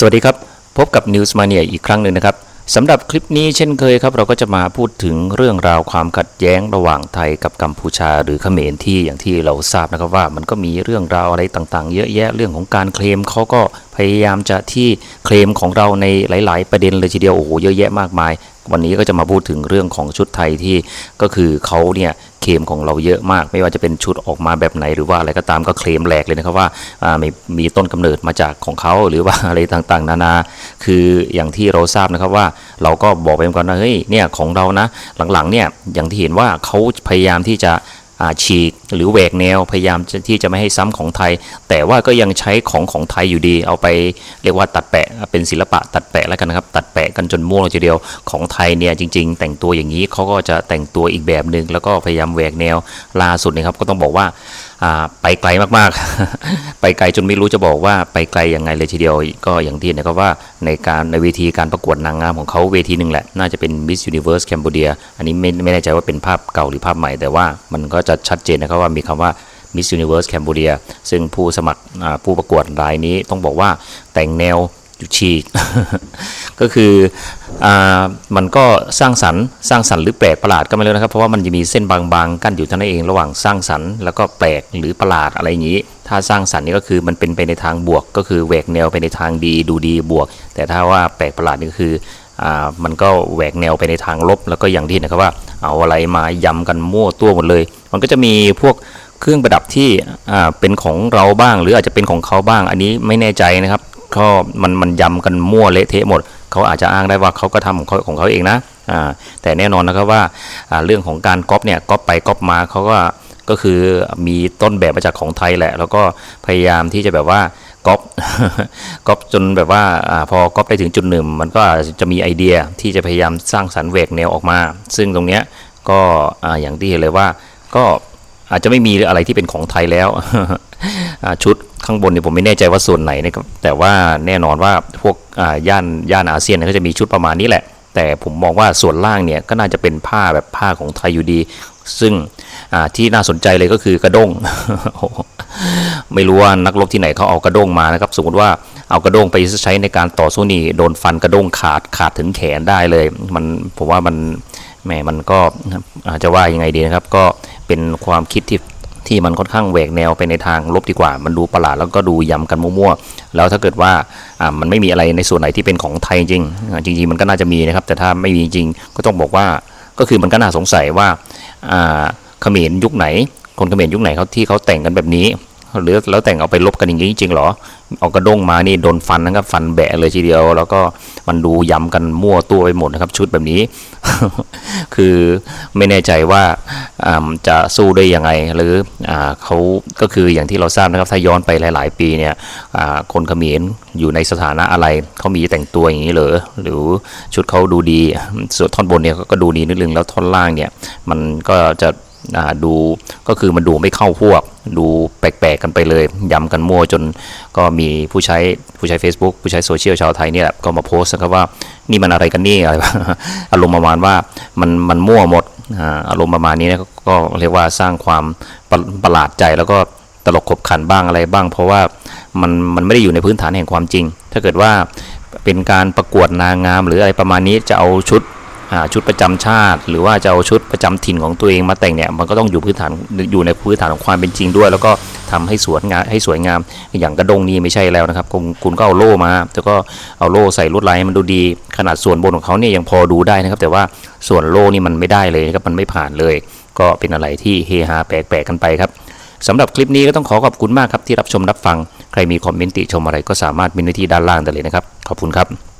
สวัสดีครับ พบกับ News Mania อีกครั้งหนึ่งนะครับสำหรับคลิปนี้เช่นเคยครับ เราก็จะมาพูดถึงเรื่องราวความขัดแย้งระหว่างไทยกับกัมพูชา หรือเขมรที่อย่างที่เราทราบนะครับว่ามันก็มีเรื่องราวอะไรต่างๆ เยอะแยะเรื่องของการเคลมเขาก็พยายามจะที่เคลมของเราในหลาย ๆ ประเด็นเลยทีเดียวโอ้โหเยอะแยะมากมาย วันนี้ก็จะมาพูดถึงเรื่องของชุดไทยที่ก็คือเขาเนี่ย เคลมของเราเยอะมาก ไม่ว่าจะเป็นชุดออกมาแบบไหนหรือว่าอะไรก็ตามก็เคลมแหลกเลยนะครับว่าามีมีต้นกำเนิดมาจากของเขาหรือว่าอะไรต่างๆ นานา คืออย่างที่เราทราบนะครับว่าเราก็บอกไปก่อนนะเฮ้ยเนี่ยของเรานะหลังๆเนี่ยอย่างที่เห็นว่าเขาพยายามที่จะ ฉีกหรือแหวกแนวพยายามที่จะไม่ให้ซ้ำของไทย แต่ว่าก็ยังใช้ของของไทยอยู่ดี เอาไปเรียกว่าตัดแปะเป็นศิลปะตัดแปะแล้วกันนะครับ ตัดแปะกันจนม่วเลยทีเดียวของไทยเนี่ยจริง ๆ แต่งตัวอย่างนี้เขาก็จะแต่งตัวอีกแบบหนึ่งแล้วก็พยายามแหวกแนวล่าสุดนะครับก็ต้องบอกว่า ไปไกลมากๆ ไปไกลจนไม่รู้จะบอกว่าไปไกลยังไงเลยทีเดียว ก็อย่างที่เห็นนะครับว่าในการในเวทีการประกวดนางงามของเขาเวทีหนึ่งแหละ น่าจะเป็น Miss Universe Cambodia อันนี้ไม่ไม่แน่ใจว่าเป็นภาพเก่าหรือภาพใหม่แต่ว่ามันก็จะชัดเจนนะครับว่ามีคำว่า Miss Universe Cambodia ซึ่งผู้สมัครผู้ประกวดรายนี้ต้องบอกว่าแต่งแนว จู่ฉีก ก็คือมันก็สร้างสรรค์สร้างสรรค์หรือแปลกประหลาดก็ไม่รู้นะครับ เพราะว่ามันจะมีเส้นบางๆ กั้นอยู่เท่านั้นเองระหว่างสร้างสรรค์แล้วก็แปลกหรือประหลาดอะไรอย่างนี้ ถ้าสร้างสรรค์นี่ก็คือมันเป็นไปในทางบวก ก็คือแหวกแนวไปในทางดีดูดีบวก แต่ถ้าว่าแปลกประหลาดนี่ก็คือมันก็แหวกแนวไปในทางลบ แล้วก็อย่างที่นะครับว่าเอาอะไรมายำกันมั่วตัวหมดเลย มันก็จะมีพวกเครื่องประดับที่เป็นของเราบ้าง หรืออาจจะเป็นของเขาบ้าง อันนี้ไม่แน่ใจนะครับ ก็มันมันยำกันมั่วเละเทะหมด เขาอาจจะอ้างได้ว่าเขาก็ทำของเขาของเขาเองนะแต่แน่นอนนะครับว่าเรื่องของการก๊อปเนี่ยก๊อปไปก๊อปมาเขาก็ก็คือมีต้นแบบมาจากของไทยแหละ แล้วก็พยายามที่จะแบบว่าก๊อปก๊อปจนแบบว่าอพอก๊อปได้ถึงจุดหนึ่ง มันก็จะมีไอเดียที่จะพยายามสร้างสรรค์แหวกแนวออกมา ซึ่งตรงเนี้ยก็อย่างที่เห็นเลยว่าก็อาจจะไม่มีอะไรที่เป็นของไทยแล้ว ชุดข้างบนเนี่ยผมไม่แน่ใจว่าส่วนไหนนะครับแต่ว่าแน่นอนว่าพวกย่านย่านอาเซียนเนี่ยก็จะมีชุดประมาณนี้แหละ แต่ผมมองว่าส่วนล่างเนี่ยก็น่าจะเป็นผ้าแบบผ้าของไทยอยู่ดี ซึ่งที่น่าสนใจเลยก็คือกระด้งไม่รู้ว่านักรบที่ไหนเขาเอากระด้งมานะครับ สมมติว่าเอากระด้งไปใช้ในการต่อสู้นี่โดนฟันกระด้งขาดขาดถึงแขนได้เลย มันผมว่ามันแหมมันก็จะว่ายังไงดีนะครับ ก็เป็นความคิดที่ ที่มันค่อนข้างแหวกแนวไปในทางลบดีกว่า มันดูประหลาดแล้วก็ดูยำกันมั่วๆ แล้วถ้าเกิดว่าอ่ามันไม่มีอะไรในส่วนไหนที่เป็นของไทยจริง จริงๆมันก็น่าจะมีนะครับ แต่ถ้าไม่มีจริงก็ต้องบอกว่าก็คือมันก็น่าสงสัยว่าอ่าเขมรยุคไหน คนเขมรยุคไหนเขาที่เขาแต่งกันแบบนี้หรือแล้วแต่งเอาไปลบกันอย่างนี้จริงๆหรอ เอากระด้งมานี่โดนฟันนะครับฟันแบะเลยทีเดียว แล้วก็มันดูยำกันมั่วตัวไปหมดนะครับ ชุดแบบนี้ คือไม่แน่ใจว่าจะสู้ได้ยังไง หรืออเขาก็คืออย่างที่เราทราบนะครับถ้าย้อนไปหลาย ๆ ปีเนี่ยคนเขมรอยู่ในสถานะอะไรเขามีแต่งตัวอย่างนี้เหรอหรือชุดเขาดูดีส่วนท่อนบนเนี่ยก็ดูดีนิดนึงแล้วท่อนล่างเนี่ยมันก็จะ ดูก็คือมันดูไม่เข้าพวก ดูแปลกๆกันไปเลยยำกันมั่วจนก็มีผู้ใช้ผู้ใช้ Facebook ผู้ใช้โซเชียลชาวไทยเนี่ยแหละก็มาโพสต์ครับว่านี่มันอะไรกันนี่อะไรอารมณ์ประมาณว่ามันมันมั่วหมดอารมณ์ประมาณนี้นะก็เรียกว่าสร้างความประประหลาดใจแล้วก็ตลกขบขันบ้างอะไรบ้าง เพราะว่ามันมันไม่ได้อยู่ในพื้นฐานแห่งความจริง ถ้าเกิดว่าเป็นการประกวดนางงามหรืออะไรประมาณนี้จะเอาชุด ชุดประจำชาติ หรือว่าจะเอาชุดประจำถิ่นของตัวเองมาแต่งเนี่ยมันก็ต้องอยู่พื้นฐานอยู่ในพื้นฐานของความเป็นจริงด้วย แล้วก็ทำให้สวยงามให้สวยงาม อย่างกระดงนี้ไม่ใช่แล้วนะครับ คุณคุณก็เอาโล่มาแล้วก็เอาโล่ใส่ลวดลายให้มันดูดี ขนาดส่วนบนของเขาเนี่ยยังพอดูได้นะครับ แต่ว่าส่วนโล่นี่มันไม่ได้เลยครับมันไม่ผ่านเลย ก็เป็นอะไรที่เฮฮาแปลกๆกันไปครับสำหรับคลิปนี้ก็ต้องขอขอบคุณมากครับที่รับชมรับฟัง ใครมีคอมเมนต์ติชมอะไรก็สามารถมินไว้ที่ด้านล่างได้เลยนะครับ ขอบคุณครับ